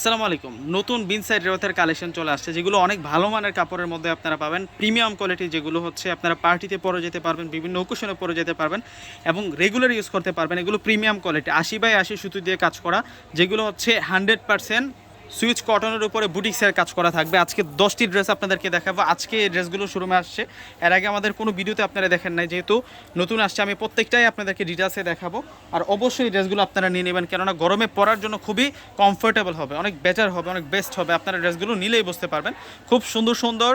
আসসালামু আলাইকুম। নতুন বিন সাইড রেওয়াতের কালেকশন চলে আসছে, যেগুলো অনেক ভালো মানের কাপড়ের মধ্যে আপনারা পাবেন। প্রিমিয়াম কোয়ালিটি যেগুলো হচ্ছে, আপনারা পার্টিতে পরে যেতে পারবেন, বিভিন্ন ওকেশনে পরে যেতে পারবেন এবং রেগুলার ইউজ করতে পারবেন। এগুলো প্রিমিয়াম কোয়ালিটি, আশি বাই আশি সুতো দিয়ে কাজ করা, যেগুলো হচ্ছে হান্ড্রেড পার্সেন্ট সুইচ কটনের উপরে বুটিক্সের কাজ করা থাকবে। আজকে দশটি ড্রেস আপনাদেরকে দেখাবো। আজকে এই ড্রেসগুলো শোরুমে আসছে। এর আগে আমাদের কোনো ভিডিওতে আপনারা দেখেন নাই, যেহেতু নতুন আসছে, আমি প্রত্যেকটাই আপনাদেরকে ডিটেলসে দেখাবো। আর অবশ্যই ড্রেসগুলো আপনারা নিয়ে নেবেন, কেননা গরমে পরার জন্য খুবই কমফোর্টেবল হবে, অনেক বেটার হবে, অনেক বেস্ট হবে। আপনারা ড্রেসগুলো নিলেই বুঝতে পারবেন। খুব সুন্দর সুন্দর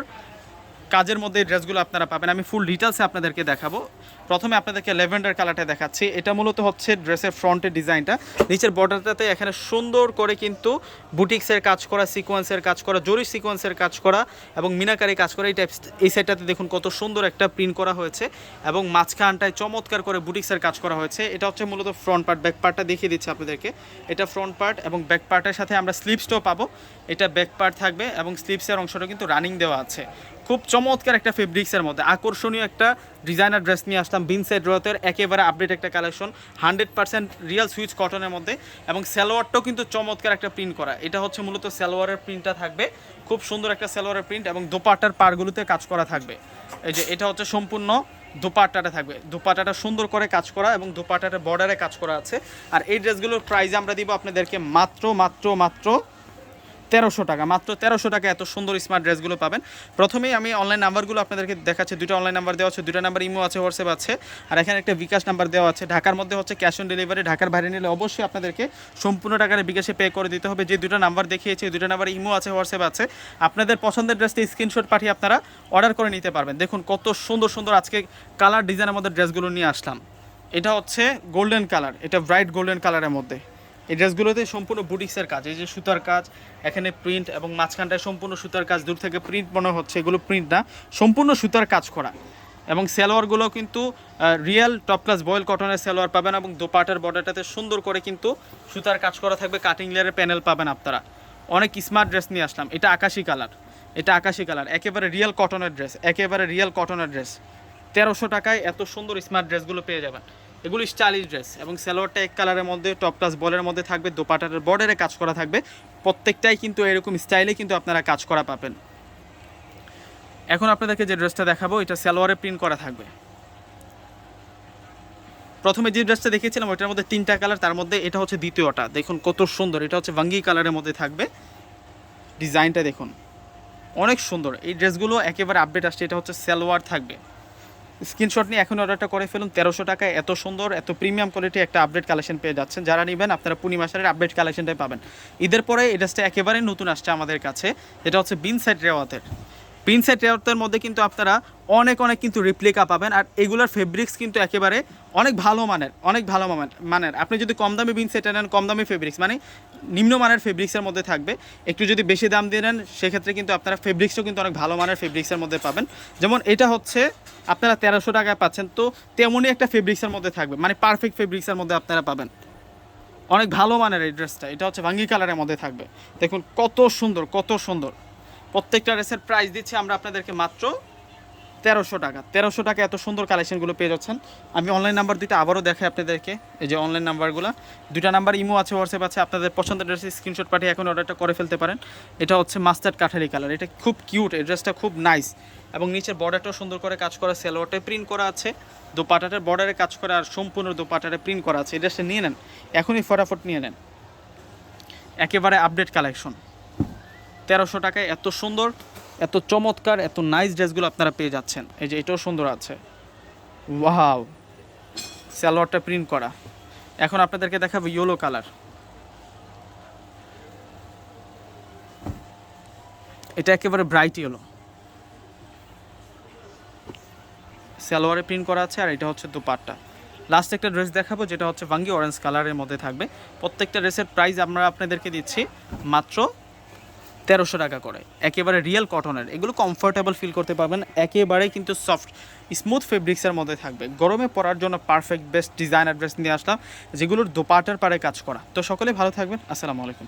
কাজের মধ্যে ড্রেসগুলো আপনারা পাবেন। আমি ফুল ডিটেলসে আপনাদেরকে দেখাবো। প্রথমে আপনাদেরকে ল্যাভেন্ডার কালারটা দেখাচ্ছি। এটা মূলত হচ্ছে ড্রেসের ফ্রন্টের ডিজাইনটা। নিচের বর্ডারটাতে এখানে সুন্দর করে কিন্তু বুটিক্সের কাজ করা সিকোয়েন্সের কাজ করা, জরি সিকোয়েন্সের কাজ করা এবং মিনাকারি কাজ করা। এই টাইপ এই সাইডটাতে দেখুন কত সুন্দর একটা প্রিন্ট করা হয়েছে এবং মাঝখানটায় চমৎকার করে বুটিক্সের কাজ করা হয়েছে। এটা হচ্ছে মূলত ফ্রন্ট পার্ট ব্যাক পার্টটা দেখিয়ে দিচ্ছি আপনাদেরকে। এটা ফ্রন্ট পার্ট এবং ব্যাক পার্টের সাথে আমরা স্লিপসটাও পাবো। এটা ব্যাক পার্ট থাকবে এবং স্লিপসের অংশটা কিন্তু রানিং দেওয়া আছে। খুব চমৎকার একটা ফেব্রিক্সের মধ্যে। আকর্ষণীয় একটা ডিজাইনার ড্রেস নিয়ে আসলাম বিনসাইড রথের একেবারে আপডেট একটা collection hundred percent real Swiss কটনের মধ্যে এবং সালোয়ারটাও কিন্তু চমৎকার একটা প্রিন্ট করা। এটা হচ্ছে মূলত সালোয়ারের প্রিন্টটা থাকবে। খুব সুন্দর একটা সালোয়ারের প্রিন্ট এবং দোপাট্টার পারগুলোতে কাজ করা থাকবে। এই যে এটা হচ্ছে সম্পূর্ণ দোপাট্টাটা থাকবে। দোপাট্টাটা সুন্দর করে কাজ করা এবং দোপাট্টাটার বর্ডারে কাজ করা আছে। আর এই ড্রেসগুলোর প্রাইস আমরা দিব আপনাদেরকে মাত্র মাত্র মাত্র তেরোশো টাকা, মাত্র তেরোশো টাকা এত সুন্দর স্মার্ট ড্রেসগুলো পাবেন। প্রথমেই আমি অনলাইন নাম্বারগুলো আপনাদেরকে দেখাচ্ছি দুটো অনলাইন নাম্বার দেওয়া আছে দুটো নাম্বার ইমো আছে হোয়াটসঅ্যাপ আছে, আর এখানে একটা বিকাশ নাম্বার দেওয়া আছে। ঢাকার মধ্যে হচ্ছে ক্যাশ অন ডেলিভারি ঢাকার বাইরে নিলে অবশ্যই আপনাদেরকে সম্পূর্ণ টাকার বিকাশে পে করে দিতে হবে। যে দুটো নাম্বার দেখিয়েছি দুটো নাম্বার ইমো আছে হোয়াটসঅ্যাপ আছে, আপনাদের পছন্দের ড্রেসটি স্ক্রিনশট পাঠিয়ে আপনারা অর্ডার করে নিতে পারবেন। দেখুন কত সুন্দর সুন্দর আজকে কালার ডিজাইনের মধ্যে ড্রেসগুলো নিয়ে আসলাম। এটা হচ্ছে গোল্ডেন কালার এটা ব্রাইট গোল্ডেন কালারের মধ্যে। এই ড্রেসগুলোতে সম্পূর্ণ বুটিক্সের কাজ, এই যে সুতার কাজ, এখানে প্রিন্ট এবং মাঝখানটায় সম্পূর্ণ সুতার কাজ, দূর থেকে প্রিন্ট মনে হচ্ছে, এগুলো প্রিন্ট না, সম্পূর্ণ সুতার কাজ করা। এবং সালোয়ারগুলো কিন্তু রিয়েল টপ ক্লাস বয়েল কটনের সালোয়ার পাবেন এবং দোপাটার বর্ডারটাতে সুন্দর করে কিন্তু সুতার কাজ করা থাকবে কাটিং লেয়ারের প্যানেল পাবেন আপনারা। অনেক স্মার্ট ড্রেস নিয়ে আসলাম, এটা আকাশি কালার এটা আকাশি কালার একেবারে রিয়েল কটনের ড্রেস একেবারে রিয়েল কটনের ড্রেস তেরোশো টাকায় এত সুন্দর স্মার্ট ড্রেসগুলো পেয়ে যাবেন। এগুলো স্টাইলিশ ড্রেস এবং সালোয়ারটা এক কালারের মধ্যে টপ ক্লাস বলের মধ্যে থাকবে দোপাটার বর্ডারে কাজ করা থাকবে। প্রত্যেকটাই কিন্তু এরকম স্টাইলে কিন্তু আপনারা কাজ করা পাবেন। এখন আপনাদেরকে যে ড্রেসটা দেখাবো, এটা সালোয়ারে প্রিন্ট করা থাকবে। প্রথমে যে ড্রেসটা দেখিয়েছিলাম, ওইটার মধ্যে তিনটা কালার, তার মধ্যে এটা হচ্ছে দ্বিতীয়টা। দেখুন কত সুন্দর, এটা হচ্ছে ভাঙ্গি কালারের মধ্যে থাকবে। ডিজাইনটা দেখুন, অনেক সুন্দর। এই ড্রেসগুলো একেবারে আপডেট আসছে, এটা হচ্ছে সালোয়ার থাকবে। স্ক্রিনশট নিয়ে এখন অর্ডারটা করে ফেলুন। তেরোশো টাকায় এত সুন্দর, এত প্রিমিয়াম কোয়ালিটি একটা আপডেট কালেকশন পেয়ে যাচ্ছেন। যারা নেবেন, আপনারা পূর্ণিমাসের আপডেট কালেকশনটাই পাবেন। ঈদের পরে এই ড্রেসটা একেবারে নতুন আসছে আমাদের কাছে। এটা হচ্ছে বিন সাইড রেওয়াতের। সাইড রেওয়াতের মধ্যে কিন্তু আপনারা অনেক অনেক কিন্তু রিপ্লিকা পাবেন। আর এগুলোর ফেব্রিক্স কিন্তু একেবারে অনেক ভালো মানের, অনেক ভালো মানের মানের। আপনি যদি কম দামি বিন সেট নেন, কম দামি ফেব্রিক্স মানে নিম্নমানের ফেব্রিক্সের মধ্যে থাকবে। একটু যদি বেশি দাম দিয়ে নেন, সেক্ষেত্রে কিন্তু আপনারা ফেব্রিক্সও কিন্তু অনেক ভালো মানের ফেব্রিক্সের মধ্যে পাবেন। যেমন এটা হচ্ছে, আপনারা তেরোশো টাকায় পাচ্ছেন, তো তেমনই একটা ফেব্রিক্সের মধ্যে থাকবে মানে পারফেক্ট ফেব্রিক্সের মধ্যে আপনারা পাবেন। অনেক ভালো মানের এই ড্রেসটা এটা হচ্ছে ভাঙ্গি কালারের মধ্যে থাকবে। দেখুন কত সুন্দর কত সুন্দর। প্রত্যেকটা ড্রেসের প্রাইস দিচ্ছি আমরা আপনাদেরকে মাত্র তেরোশো টাকা। তেরোশো টাকা এত সুন্দর কালেকশনগুলো পেয়ে যাচ্ছেন। আমি অনলাইন নাম্বার দুইটা আবারও দেখাই আপনাদেরকে। এই যে অনলাইন নাম্বারগুলো দুইটা নাম্বার ইমো আছে হোয়াটসঅ্যাপ আছে। আপনাদের পছন্দের ড্রেসের স্ক্রিনশট পাঠিয়ে এখন অর্ডারটা করে ফেলতে পারেন। এটা হচ্ছে মাস্টার্ড কাঠারি কালার এটা খুব কিউট এই ড্রেসটা খুব নাইস এবং নিচের বর্ডারটাও সুন্দর করে কাজ করা সেলোয়ারটায় প্রিন্ট করা আছে। দোপাটাটার বর্ডারে কাজ করা আর সম্পূর্ণ দোপাটারে প্রিন্ট করা আছে। এই ড্রেসটা নিয়ে নেন। এখনই ফটাফট নিয়ে নেন। একেবারে আপডেট কালেকশন তেরোশো টাকায় এত সুন্দর, এত চমৎকার, এত নাইস ড্রেসগুলো আপনারা পেয়ে যাচ্ছেন। এই যে এটাও সুন্দর আছে। ওয়াও সালোয়ারটা প্রিন্ট করা। এখন আপনাদেরকে দেখাবো ইয়েলো কালার এটা একেবারে ব্রাইট ইয়েলো সালোয়ারে প্রিন্ট করা আছে আর এটা হচ্ছে দুপাট্টা। লাস্ট একটা ড্রেস দেখাবো, যেটা হচ্ছে ভাঙ্গি অরেঞ্জ কালারের মধ্যে থাকবে। প্রত্যেকটা ড্রেসের প্রাইস আমরা আপনাদেরকে দিচ্ছি মাত্র তেরোশো টাকা করে। একেবারে রিয়েল কটনের এগুলো কমফোর্টেবল ফিল করতে পারবেন। একেবারে কিন্তু সফট স্মুথ ফেব্রিক্সের মধ্যে থাকবে। গরমে পরার জন্য পারফেক্ট বেস্ট ডিজাইনার ড্রেস নিয়ে আসলাম, যেগুলোর দোপাটার পারে কাজ করা। তো সকলে ভালো থাকবেন। আসসালামু আলাইকুম।